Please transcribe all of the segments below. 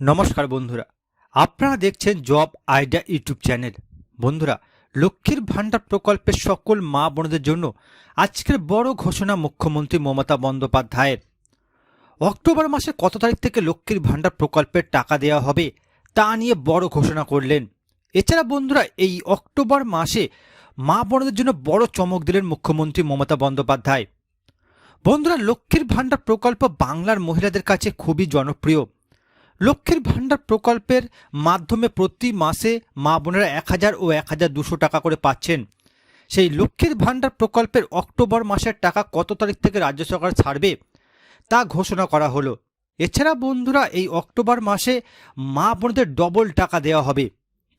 নমস্কার বন্ধুরা। আপনারা দেখছেন জব আইডিয়া ইউটিউব চ্যানেল। বন্ধুরা, লক্ষ্মীর ভাণ্ডার প্রকল্পের সকল মা বোনদের জন্য আজকের বড় ঘোষণা মুখ্যমন্ত্রী মমতা বন্দ্যোপাধ্যায়ের। অক্টোবর মাসে কত তারিখ থেকে লক্ষ্মীর ভাণ্ডার প্রকল্পের টাকা দেওয়া হবে তা নিয়ে বড় ঘোষণা করলেন। এছাড়া বন্ধুরা, এই অক্টোবর মাসে মা বোনদের জন্য বড় চমক দিলেন মুখ্যমন্ত্রী মমতা বন্দ্যোপাধ্যায়। বন্ধুরা, লক্ষ্মীর ভাণ্ডার প্রকল্প বাংলার মহিলাদের কাছে খুবই জনপ্রিয়। লক্ষ্মীর ভাণ্ডার প্রকল্পের মাধ্যমে প্রতি মাসে মা বোনেরা এক হাজার ও এক হাজার দুশো টাকা করে পাচ্ছেন। সেই লক্ষ্মীর ভাণ্ডার প্রকল্পের অক্টোবর মাসের টাকা কত তারিখ থেকে রাজ্য সরকার ছাড়বে তা ঘোষণা করা হলো। এছাড়া বন্ধুরা, এই অক্টোবর মাসে মা বোনদের ডবল টাকা দেওয়া হবে।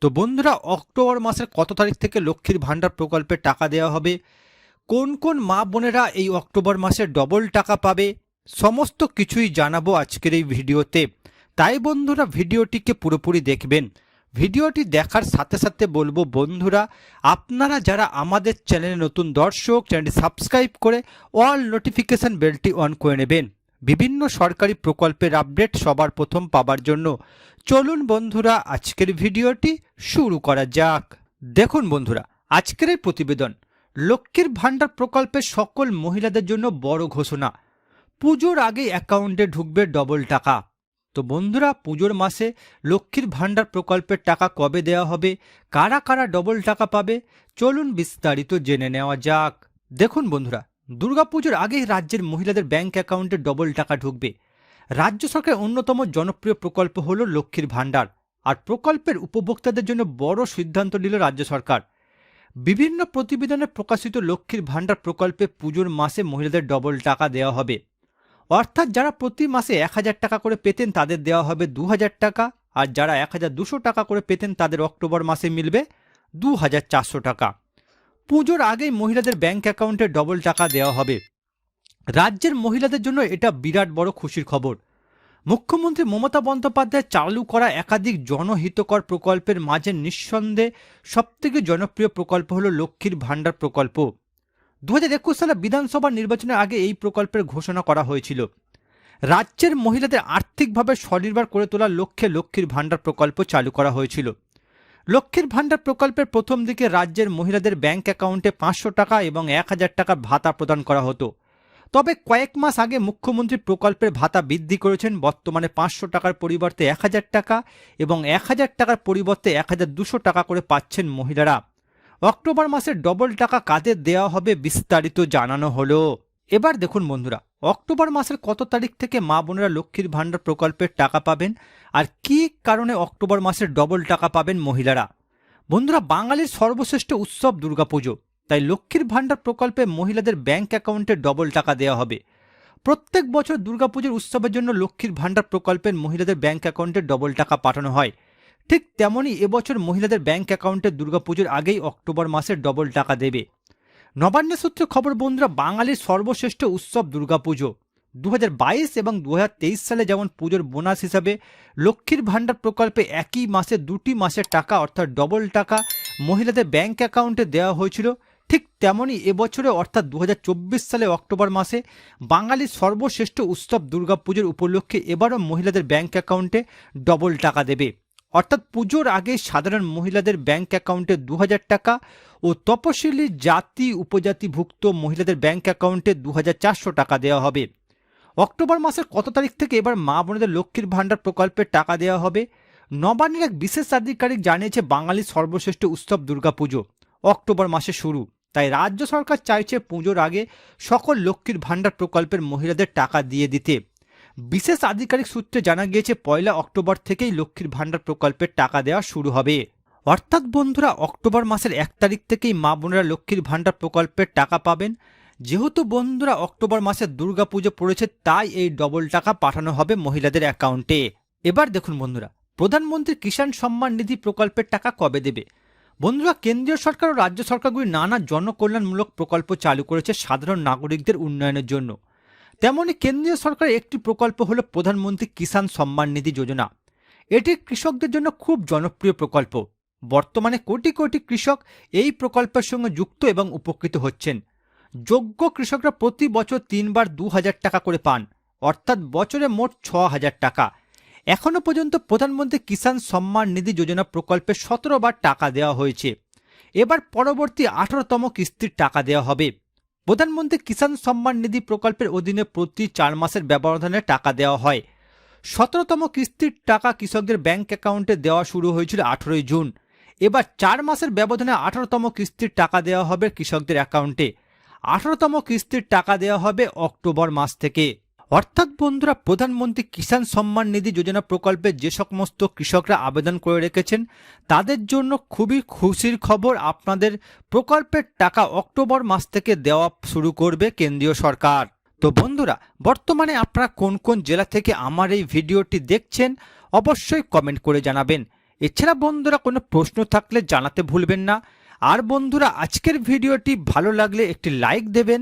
তো বন্ধুরা, অক্টোবর মাসের কত তারিখ থেকে লক্ষ্মীর ভাণ্ডার প্রকল্পের টাকা দেওয়া হবে? কোন কোন মা বোনেরা এই অক্টোবর মাসে ডবল টাকা পাবে? সমস্ত কিছুই জানাব আজকের এই ভিডিওতে। তাই বন্ধুরা ভিডিওটিকে পুরোপুরি দেখবেন। ভিডিওটি দেখার সাথে সাথে বলব বন্ধুরা, আপনারা যারা আমাদের চ্যানেলে নতুন দর্শক, চ্যানেলটি সাবস্ক্রাইব করে অল নোটিফিকেশন বেলটি অন করে নেবেন। বিভিন্ন সরকারি প্রকল্পের আপডেট সবার প্রথম পাবার জন্য চলুন বন্ধুরা, আজকের ভিডিওটি শুরু করা যাক। দেখুন বন্ধুরা, আজকের প্রতিবেদন লক্ষ্মীর ভাণ্ডার প্রকল্পের সকল মহিলাদের জন্য বড় ঘোষণা। পুজোর আগে অ্যাকাউন্টে ঢুকবে ডবল টাকা। তো বন্ধুরা, পুজোর মাসে লক্ষ্মীর ভাণ্ডার প্রকল্পের টাকা কবে দেওয়া হবে? কারা কারা ডবল টাকা পাবে? চলুন বিস্তারিত জেনে নেওয়া যাক। দেখুন বন্ধুরা, দুর্গাপুজোর আগেই রাজ্যের মহিলাদের ব্যাংক অ্যাকাউন্টে ডবল টাকা ঢুকবে। রাজ্য সরকারের অন্যতম জনপ্রিয় প্রকল্প হল লক্ষ্মীর ভাণ্ডার, আর প্রকল্পের উপভোক্তাদের জন্য বড় সিদ্ধান্ত নিল রাজ্য সরকার। বিভিন্ন প্রতিবেদনে প্রকাশিত লক্ষ্মীর ভাণ্ডার প্রকল্পে পুজোর মাসে মহিলাদের ডবল টাকা দেওয়া হবে। অর্থাৎ যারা প্রতি মাসে এক হাজার টাকা করে পেতেন তাদের দেওয়া হবে দু হাজার টাকা, আর যারা এক হাজার দুশো টাকা করে পেতেন তাদের অক্টোবর মাসে মিলবে দু হাজার চারশো টাকা। পুজোর আগেই মহিলাদের ব্যাংক অ্যাকাউন্টে ডবল টাকা দেওয়া হবে। রাজ্যের মহিলাদের জন্য এটা বিরাট বড় খুশির খবর। মুখ্যমন্ত্রী মমতা বন্দ্যোপাধ্যায় চালু করা একাধিক জনহিতকর প্রকল্পের মাঝে নিঃসন্দেহে সবথেকে জনপ্রিয় প্রকল্প হল লক্ষ্মীর ভাণ্ডার প্রকল্প। দু হাজার একুশ সালে বিধানসভা নির্বাচনের আগে এই প্রকল্পের ঘোষণা করা হয়েছিল। রাজ্যের মহিলাদের আর্থিকভাবে স্বনির্ভর করে তোলার লক্ষ্যে লক্ষ্মীর ভাণ্ডার প্রকল্প চালু করা হয়েছিল। লক্ষ্মীর ভাণ্ডার প্রকল্পের প্রথম দিকে রাজ্যের মহিলাদের ব্যাংক অ্যাকাউন্টে পাঁচশো টাকা এবং এক হাজার টাকার ভাতা প্রদান করা হতো। তবে কয়েক মাস আগে মুখ্যমন্ত্রী প্রকল্পের ভাতা বৃদ্ধি করেছেন। বর্তমানে পাঁচশো টাকার পরিবর্তে এক হাজার টাকা এবং এক হাজার টাকার পরিবর্তে এক হাজার দুশো টাকা করে পাচ্ছেন মহিলারা। অক্টোবর মাসে ডবল টাকা কাদের দেওয়া হবে বিস্তারিত জানানো হলো। এবার দেখুন বন্ধুরা, অক্টোবর মাসের কত তারিখ থেকে মা বোনেরা লক্ষ্মীর ভাণ্ডার প্রকল্পের টাকা পাবেন আর কি কারণে অক্টোবর মাসের ডবল টাকা পাবেন মহিলারা? বন্ধুরা, বাঙালির সর্বশ্রেষ্ঠ উৎসব দুর্গাপুজো, তাই লক্ষ্মীর ভাণ্ডার প্রকল্পে মহিলাদের ব্যাংক অ্যাকাউন্টে ডবল টাকা দেওয়া হবে। প্রত্যেক বছর দুর্গাপুজোর উৎসবের জন্য লক্ষ্মীর ভাণ্ডার প্রকল্পের মহিলাদের ব্যাংক অ্যাকাউন্টে ডবল টাকা পাঠানো হয়। ঠিক তেমনই এবছর মহিলাদের ব্যাংক অ্যাকাউন্টে দুর্গাপুজোর আগেই অক্টোবর মাসে ডবল টাকা দেবে। নবান্ন সূত্রে খবর, বন্ধুরা, বাঙালির সর্বশ্রেষ্ঠ উৎসব দুর্গাপুজো। দু বাইশ এবং দু হাজার তেইশ সালে যেমন পুজোর বোনাস হিসাবে লক্ষ্মীর ভাণ্ডার প্রকল্পে একই মাসে দুটি মাসের টাকা, অর্থাৎ ডবল টাকা, মহিলাদের ব্যাংক অ্যাকাউন্টে দেওয়া হয়েছিল। ঠিক তেমনই এবছরে, অর্থাৎ দু হাজার চব্বিশ সালে অক্টোবর মাসে বাঙালির সর্বশ্রেষ্ঠ উৎসব দুর্গাপুজোর উপলক্ষে এবারও মহিলাদের ব্যাংক অ্যাকাউন্টে ডবল টাকা দেবে। অর্থাৎ পুজোর আগে সাধারণ মহিলাদের ব্যাংক অ্যাকাউন্টে দু হাজার টাকা ও তপশিলি জাতি উপজাতিভুক্ত মহিলাদের ব্যাংক অ্যাকাউন্টে দু হাজার চারশো টাকা দেওয়া হবে। অক্টোবর মাসের কত তারিখ থেকে এবার মা বোনেদের লক্ষ্মীর ভাণ্ডার প্রকল্পের টাকা দেওয়া হবে? নবান্নের এক বিশেষ আধিকারিক জানিয়েছে, বাঙালির সর্বশ্রেষ্ঠ উৎসব দুর্গাপুজো। অক্টোবর মাসে শুরু। তাই রাজ্য সরকার চাইছে পুজোর আগে সকল লক্ষ্মীর ভাণ্ডার প্রকল্পের মহিলাদের টাকা দিয়ে দিতে। বিশেষ আধিকারিক সূত্রে জানা গিয়েছে, পয়লা অক্টোবর থেকেই লক্ষ্মীর ভাণ্ডার প্রকল্পের টাকা দেওয়া শুরু হবে। অর্থাৎ বন্ধুরা, অক্টোবর মাসের এক তারিখ থেকেই মা বোনেরা লক্ষ্মীর ভাণ্ডার প্রকল্পের টাকা পাবেন। যেহেতু বন্ধুরা, অক্টোবর মাসে দুর্গাপুজো পড়েছে, তাই এই ডবল টাকা পাঠানো হবে মহিলাদের অ্যাকাউন্টে। এবার দেখুন বন্ধুরা, প্রধানমন্ত্রী কিষাণ সম্মান নিধি প্রকল্পের টাকা কবে দেবে? বন্ধুরা, কেন্দ্রীয় সরকার ও রাজ্য সরকারগুলি নানা জনকল্যাণমূলক প্রকল্প চালু করেছে সাধারণ নাগরিকদের উন্নয়নের জন্য। তেমনি কেন্দ্রীয় সরকারের একটি প্রকল্প হল প্রধানমন্ত্রী কিষাণ সম্মান নিধি যোজনা। এটি কৃষকদের জন্য খুব জনপ্রিয় প্রকল্প। বর্তমানে কোটি কোটি কৃষক এই প্রকল্পের সঙ্গে যুক্ত এবং উপকৃত হচ্ছেন। যোগ্য কৃষকরা প্রতি বছর তিনবার দু হাজার টাকা করে পান, অর্থাৎ বছরে মোট ছ হাজার টাকা। এখনও পর্যন্ত প্রধানমন্ত্রী কিষাণ সম্মান নিধি যোজনা প্রকল্পে সতেরো বার টাকা দেওয়া হয়েছে। এবার পরবর্তী আঠারোতম কিস্তির টাকা দেওয়া হবে। প্রধানমন্ত্রী কিষাণ সম্মান নিধি প্রকল্পের অধীনে প্রতি চার মাসের ব্যবধানে টাকা দেওয়া হয়। সতেরোতম কিস্তির টাকা কৃষকদের ব্যাংক অ্যাকাউন্টে দেওয়া শুরু হয়েছিল আঠেরোই জুন। এবার চার মাসের ব্যবধানে আঠারোতম কিস্তির টাকা দেওয়া হবে কৃষকদের অ্যাকাউন্টে। আঠারোতম কিস্তির টাকা দেওয়া হবে অক্টোবর মাস থেকে। অর্থাৎ বন্ধুরা, প্রধানমন্ত্রী কিষাণ সম্মান নিধি যোজনা প্রকল্পে যে সমস্ত কৃষকরা আবেদন করে রেখেছেন, তাদের জন্য খুবই খুশির খবর আপনাদের প্রকল্পের টাকা অক্টোবর মাস থেকে দেওয়া শুরু করবে কেন্দ্রীয় সরকার। তো বন্ধুরা, বর্তমানে আপনারা কোন কোন জেলা থেকে আমার এই ভিডিওটি দেখছেন, অবশ্যই কমেন্ট করে জানাবেন। এছাড়া বন্ধুরা, কোনো প্রশ্ন থাকলে জানাতে ভুলবেন না। আর বন্ধুরা, আজকের ভিডিওটি ভালো লাগলে একটি লাইক দেবেন